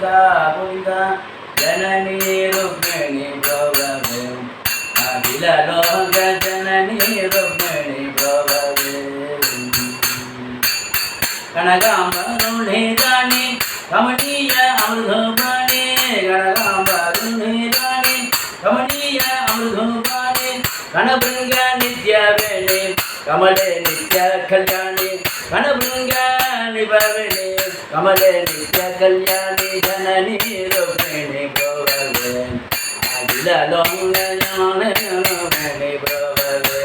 கோவிந்தா கோவிந்தா ஜனனி ருக்மிணி பிரபவே அகில ஜனனி ருக்மிணி பிரபவே கனகாம்பருணே ராணி கமனீய அமிர்தபாணி. கனகாம்பருணே ராணி கமனீய அமிர்தபாணி. கணபிருங்க நித்ய வேணி கமலே நித்ய கல்யாணி. கணபிருங்க நிபவேணி கமலே நித்ய கல்யாணி ஜனனி ருக்மிணி பிரபவே அகில லோக ஜனனி ருக்மிணி பிரபவே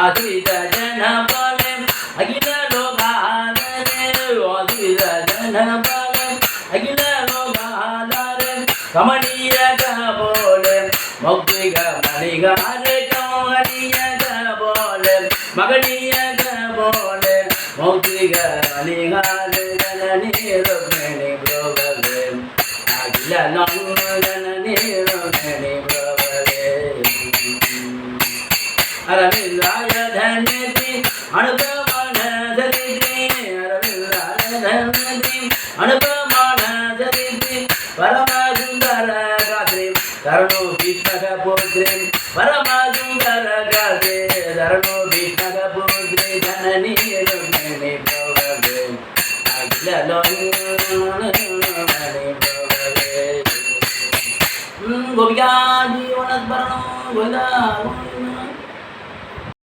ஆதித ஜன பாலே அகில லோகாதரே ஆதித ஜன பாலே அகில லோகாதரே கமனிய போலே மௌக்திக மணிகாரே கமனிய போலே மகனிய போலே மௌக்திக மணிகாரே ஜனனி ருக்மிணி பிரபவே அகில லோக ஜனனி ருக்மிணி பிரபவே அரவிந்தாய தனதி அனுபமான தரிதி அரவிந்தாய தனதி அனுபமான தரிதி பரமசுந்தர காத்ரி தரணோ பீஷ்மக போத்ரி பரமசுந்தர காத்ரி தரணோ பீஷ்மக போத்ரி ஜனனி गोविंदा जीवनस्मरण गोविंदा